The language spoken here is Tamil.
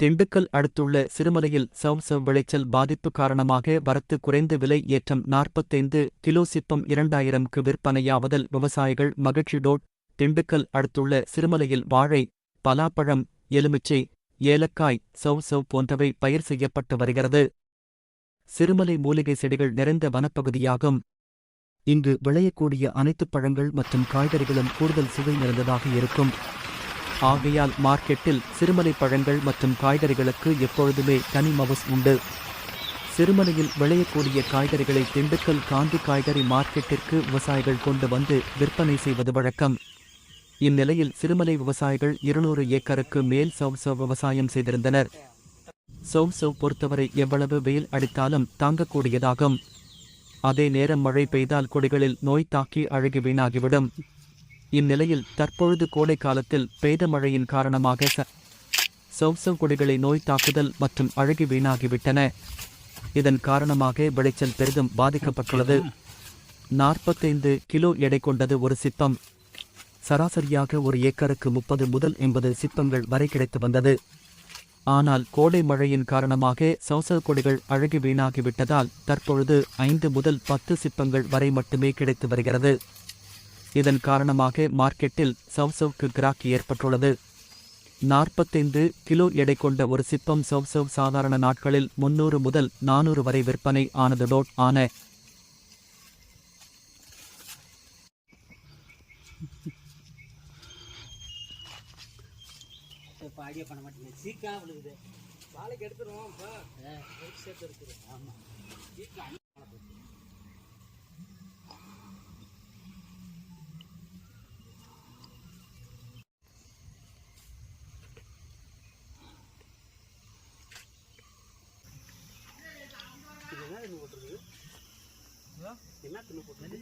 திண்டுக்கல் அடுத்துள்ள சிறுமலையில் சவ் சவ் விளைச்சல் பாதிப்பு காரணமாக வரத்து குறைந்த விலை ஏற்றம் நாற்பத்தைந்து கிலோ சிப்பம் இரண்டாயிரம்க்கு விற்பனையாவதல் விவசாயிகள் மகிழ்ச்சி டோட் திண்டுக்கல் அடுத்துள்ள சிறுமலையில் வாழை பலாப்பழம் எலுமிச்சை ஏலக்காய் சவ் சவ் போன்றவை பயிர் செய்யப்பட்டு வருகிறது. சிறுமலை மூலிகை செடிகள் நிறைந்த வனப்பகுதியாகும். இங்கு விளையக்கூடிய அனைத்து பழங்கள் மற்றும் காய்கறிகளும் கூடுதல் சுவை நிறைந்ததாக இருக்கும். ஆகையால் மார்க்கெட்டில் சிறுமலை பழங்கள் மற்றும் காய்கறிகளுக்கு எப்பொழுதுமே தனி மவுஸ் உண்டு. சிறுமலையில் விளையக்கூடிய காய்கறிகளை திண்டுக்கல் காந்தி காய்கறி மார்க்கெட்டிற்கு விவசாயிகள் கொண்டு வந்து விற்பனை செய்வது வழக்கம். இந்நிலையில் சிறுமலை விவசாயிகள் இருநூறு ஏக்கருக்கு மேல் சவ் சவ் விவசாயம் செய்திருந்தனர். சவ் சவ் பொறுத்தவரை எவ்வளவு வெயில் அடித்தாலும் தாங்கக்கூடியதாகும். அதே நேரம் மழை பெய்தால் கொடிகளில் நோய் தாக்கி அழுகி வீணாகிவிடும். இந்நிலையில் தற்பொழுது கோடை காலத்தில் பெய்த மழையின் காரணமாக ச சௌசவ் கொடிகளை நோய் தாக்குதல் மற்றும் அழகி வீணாகிவிட்டன. இதன் காரணமாக விளைச்சல் பெரிதும் பாதிக்கப்பட்டுள்ளது. நாற்பத்தைந்து கிலோ எடை கொண்டது ஒரு சிப்பம். சராசரியாக ஒரு ஏக்கருக்கு முப்பது முதல் எண்பது சிப்பங்கள் வரை கிடைத்து வந்தது. ஆனால் கோடை மழையின் காரணமாக சௌசவ் கொடிகள் அழகி வீணாகிவிட்டதால் தற்பொழுது ஐந்து முதல் பத்து சிப்பங்கள் வரை மட்டுமே கிடைத்து வருகிறது. இதன் காரணமாக மார்க்கெட்டில் சவ்சவ்க்கு கிராக் ஏற்பட்டுள்ளது. நாற்பத்தைந்து கிலோ எடை கொண்ட ஒரு சிப்பம் சவ்சவ் சாதாரண நாட்களில் முன்னூறு முதல் நானூறு வரை விற்பனை ஆனது டோட் ஆன ஐடியா பண்ண மாட்டேங்க சீக்கா விழுகுது. வாழைக்கு எடுத்துருவோம் இப்போ எடுத்துருவோம். ஆமாம் சீக்கா என்ன தின்னு போட்டுருக்கு என்ன தின்னு போட்டுருக்கு